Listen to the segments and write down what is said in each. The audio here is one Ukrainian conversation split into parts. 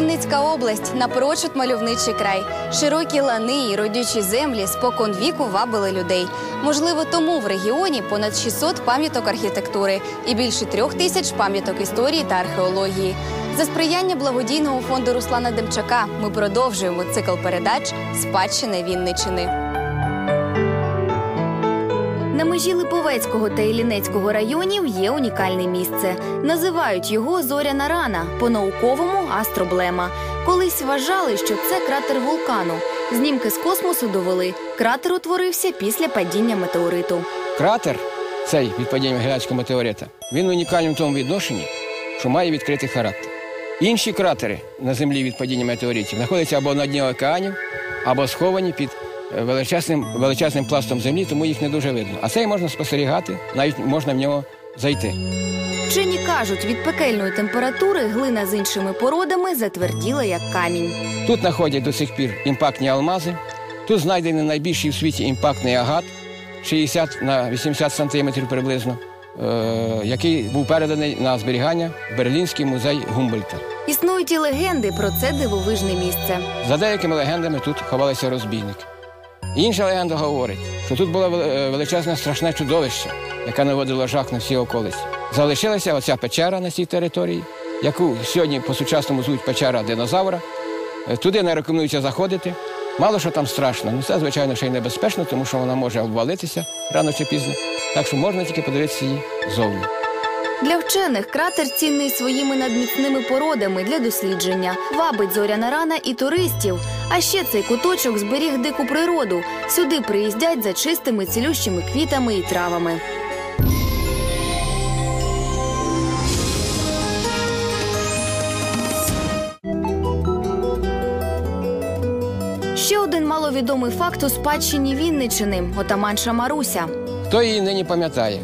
Вінницька область напрочуд мальовничий край. Широкі лани і родючі землі спокон віку вабили людей. Можливо, тому в регіоні понад 600 пам'яток архітектури і більше трьох тисяч пам'яток історії та археології. За сприяння благодійного фонду Руслана Демчака ми продовжуємо цикл передач Спадщини Вінничини. На межі Липовецького та Іллінецького районів є унікальне місце. Називають його Зоряна рана, по-науковому астроблема. Колись вважали, що це кратер вулкану. Знімки з космосу довели. Кратер утворився після падіння метеориту. Кратер, цей від падіння Гелянського метеорита, він унікальний в тому відношенні, що має відкритий характер. Інші кратери на землі від падіння метеоритів знаходяться або на дні океанів, або сховані під величезним, величезним пластом землі, тому їх не дуже видно. А цей можна спостерігати, навіть можна в нього зайти. Вчені кажуть, від пекельної температури глина з іншими породами затверділа як камінь. Тут знаходять до сих пір імпактні алмази. Тут знайдений найбільший у світі імпактний агат 60 на 80 сантиметрів приблизно, е, який був переданий на зберігання в Берлінський музей Гумбольта. Існують і легенди про це дивовижне місце. За деякими легендами тут ховалися розбійники. Інша легенда говорить, що тут було е, величезне страшне чудовище, яке наводило жах на всі околиці. Залишилася оця печера на цій території, яку сьогодні по-сучасному звуть печера динозавра. Е, Туди не рекомендується заходити. Мало що там страшно. Ну це, звичайно, ще й небезпечно, тому що вона може обвалитися рано чи пізно. Так що можна тільки подивитися її зовні. Для вчених кратер цінний своїми надміцними породами для дослідження. Вабить зоряна рана і туристів. А ще цей куточок зберіг дику природу. Сюди приїздять за чистими цілющими квітами і травами. Ще один маловідомий факт у спадщині Вінничини отаманша Маруся. Хто її нині пам'ятає?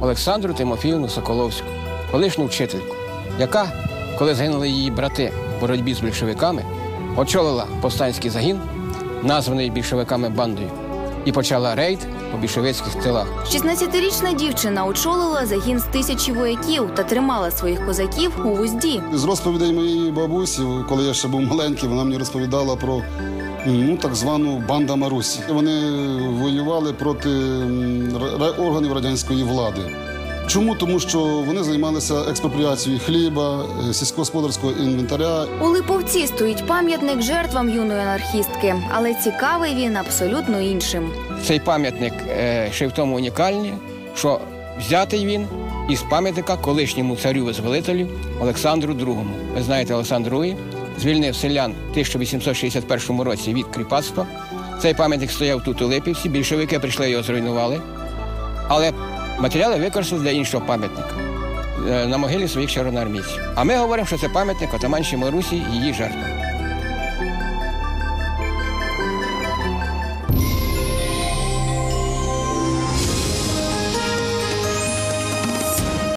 Олександру Тимофіївну Соколовську, колишню вчительку, яка, коли загинули її брати в боротьбі з більшовиками, очолила повстанський загін, названий більшовиками бандою, і почала рейд по більшовицьких тилах. 16-річна дівчина очолила загін з тисячі вояків та тримала своїх козаків у вузді. З розповідей моєї бабусі, коли я ще був маленький, вона мені розповідала про ну, так звану банда Марусі. Вони воювали проти ра- органів радянської влади. Чому? Тому що вони займалися експропріацією хліба, е, сільськогосподарського інвентаря. У Липовці стоїть пам'ятник жертвам юної анархістки, але цікавий він абсолютно іншим. Цей пам'ятник е, ще в тому унікальний, що взятий він із пам'ятника колишньому царю-визволителю Олександру II. Ви знаєте, Олександр II звільнив селян в 1861 році від кріпацтва. Цей пам'ятник стояв тут у Липівці, більшовики прийшли його зруйнували. Але матеріали використали для іншого пам'ятника е, на могилі своїх червоноармійців. А ми говоримо, що це пам'ятник отаманщі Марусі і її жертвам.